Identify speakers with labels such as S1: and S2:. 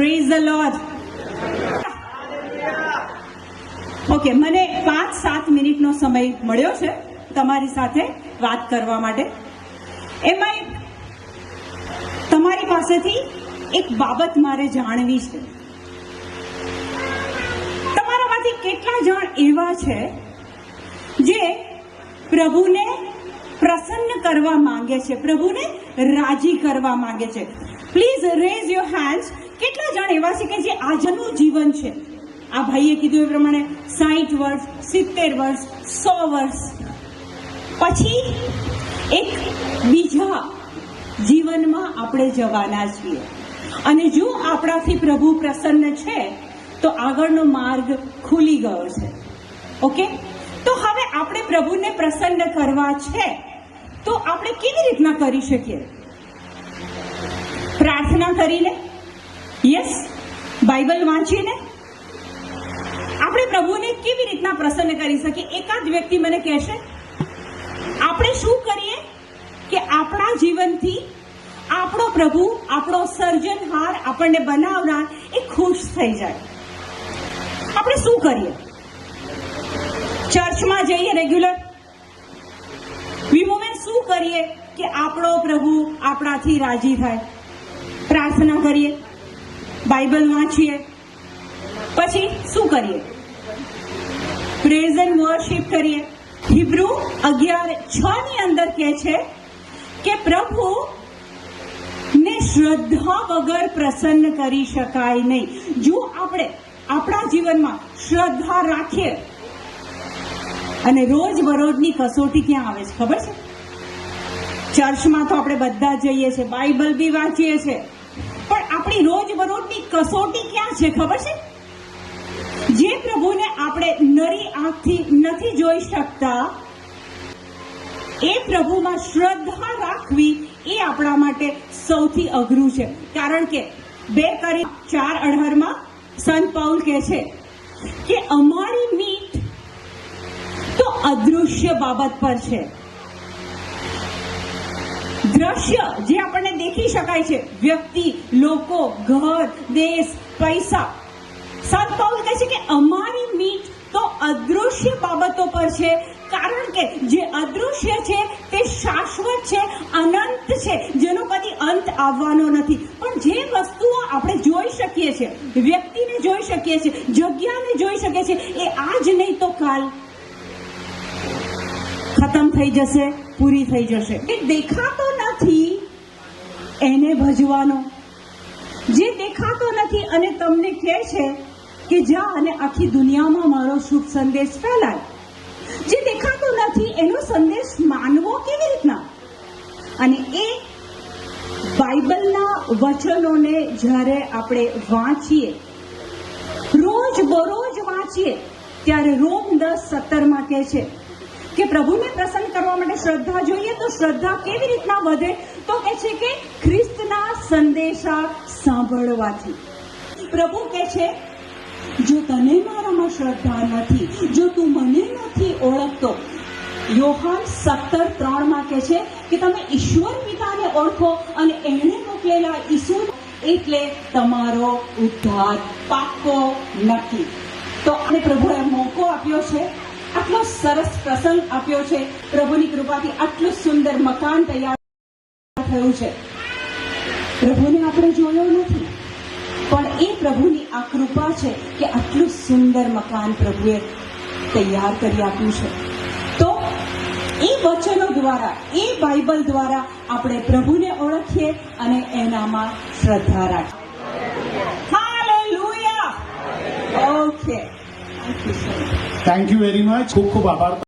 S1: Praise the lord okay મને પાંચ સાત મિનિટનો સમય મળ્યો છે તમારી સાથે વાત કરવા માટે. એમાં તમારી પાસેથી એક બાબત મારે જાણવી છે. તમારામાંથી કેટલા જણ એવા છે જે પ્રભુને પ્રસન્ન કરવા માંગે છે, પ્રભુને રાજી કરવા માંગે છે? પ્લીઝ રેઝ યોર હેન્ડ્સ કેટલા જણ એવા છે કે જે આજનું જીવન છે? આ ભાઈએ કીધું એ પ્રમાણે સાઠ વર્ષ, સિત્તેર વર્ષ, સો વર્ષ. પછી એક બીજા જીવનમાં આપણે જવાના છીએ. અને જો આપણાથી પ્રભુ પ્રસન્ન છે, તો આગળનો માર્ગ ખુલી ગયો છે. ઓકે? તો હવે આપણે પ્રભુને પ્રસન્ન કરવા છે, તો આપણે કેવી રીતના કરી શકીએ? પ્રાર્થના કરીને યસ બાઇબલ વાંચીને આપણે પ્રભુને કેવી રીતના પ્રસન્ન કરી શકીએ? એકાદ વ્યક્તિ મને કહેશે, આપણે શું કરીએ કે આપણા જીવનથી આપણો પ્રભુ, આપણો સર્જનહાર આપણને બનાવનાર એ ખુશ થઈ જાય. આપણે શું કરીએ? ચર્ચમાં જઈએ રેગ્યુલર વિમોમેન શું કરીએ કે આપણો પ્રભુ આપણાથી રાજી થાય? પ્રાર્થના કરીએ. બાઇબલ વાંચીએ. પછી શું કરીએ? પ્રેઝ એન્ડ વર્શિપ કરીએ. હિબ્રુ અગિયાર છ ની અંદર કહે છે કે પ્રભુ ને શ્રદ્ધા વગર પ્રસન્ન કરી શકાય નહીં. જો આપણે આપણા જીવનમાં શ્રદ્ધા રાખીએ અને રોજ બરોજની કસોટી ક્યાં આવે છે ખબર છે? ચર્ચમાં તો આપણે બધા જઈએ છીએ બાઇબલ બી વાંચીએ છીએ. આપણી રોજ બરોજની કસોટી ક્યાં છે ખબર છે? જે પ્રભુને આપણે નરી આંખથી નથી જોઈ શકતા, એ પ્રભુમાં શ્રદ્ધા રાખવી એ આપણા માટે સૌથી અઘરું છે. કારણ કે બે કરી ચાર અઢારમાં સંત પાઉલ કહે છે કે અમારી મીટ તો અદૃશ્ય બાબત પર છે. દ્રશ્ય જે આપણને દેખી શકાય છે. વ્યક્તિ, લોકો, ઘર, દેશ, પૈસા. સંત પાઉલ કહે છે કે અમારી મીટ તો અદૃશ્ય બાબતો પર છે. કારણ કે જે અદૃશ્ય છે તે શાશ્વત છે, અનંત છે, જેનો કદી અંત આવવાનો નથી. પણ જે વસ્તુઓ આપણે જોઈ શકીએ છીએ વ્યક્તિને જોઈ શકીએ છીએ જગ્યાને જોઈ શકીએ છીએ એ આજ નહીં તો કાલ ખતમ થઈ જશે, પૂરી થઈ જશે. એ દેખાતો નથી એને ભજવાનો. જે દેખાતો નથી અને તમને કહે છે કે જા અને આખી દુનિયામાં મારો શુભ સંદેશ ફેલાય. જે દેખાતો નથી એનો સંદેશ માનવો કેવી રીતના? અને એ બાઇબલના વચનોને જ્યારે આપણે વાંચીએ રોજ બરોજ વાંચીએ, ત્યારે રોમ દસ સત્તરમાં કહે છે કે પ્રભુને પ્રસન્ન કરવા માટે શ્રદ્ધા જોઈએ તો શ્રદ્ધા કેવી રીતના વધે? તો કે છે કે ખ્રિસ્તના સંદેશા સાંભળવાથી. પ્રભુ કે છે, જો તને મારામાં શ્રદ્ધા નથી, જો તું મને નથી ઓળખતો. યોહાન સત્તર ત્રણમાં કે છે કે તમે ઈશ્વર પિતાને ઓળખો અને એણે મોકલેલા ઈસુ એટલે તમારો ઉદ્ધાર પાક્કો નથી. તો અને પ્રભુએ મોકો આપ્યો છે આટલો સરસ પ્રસંગ આપ્યો છે. પ્રભુની કૃપાથી આટલું સુંદર મકાન તૈયાર થયું છે. પ્રભુને આપણે જોયો નથી. પણ એ પ્રભુની આ કૃપા છે કે આટલું સુંદર મકાન પ્રભુએ તૈયાર કરી આપ્યું છે. તો એ વચનો દ્વારા, એ બાઇબલ દ્વારા આપણે પ્રભુને ઓળખીએ અને એનામાં શ્રદ્ધા રાખીએ. Okay.
S2: Thank you very much খুব খুব আবার